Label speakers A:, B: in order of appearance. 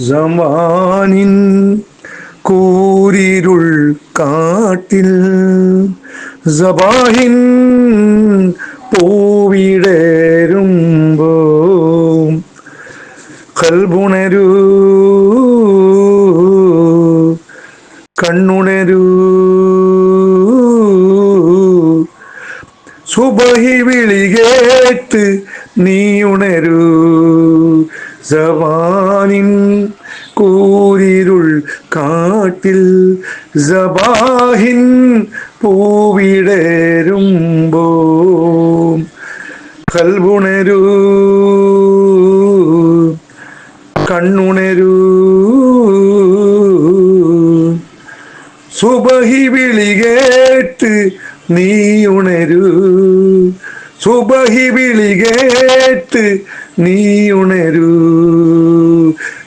A: സമാനിൻ കൂരിരുൾ കാട്ടിൽ സബാഹിൻ പൂവിടേരുമ്പോ കൽബുണരൂ കണ്ണുണരൂ സുബഹി വിളികേട്ട് നീയുണരു സവാനിൻ കൂരിരുൾ കാട്ടിൽ സബാഹിൻ പൂവിടരുമ്പോ. കൽബുണരു കണ്ണുണരൂ. സുബഹി വിളികേട്ട് നീ ഉണരൂ സുബഹി വിളികേട്ട് നീ ഉണരൂ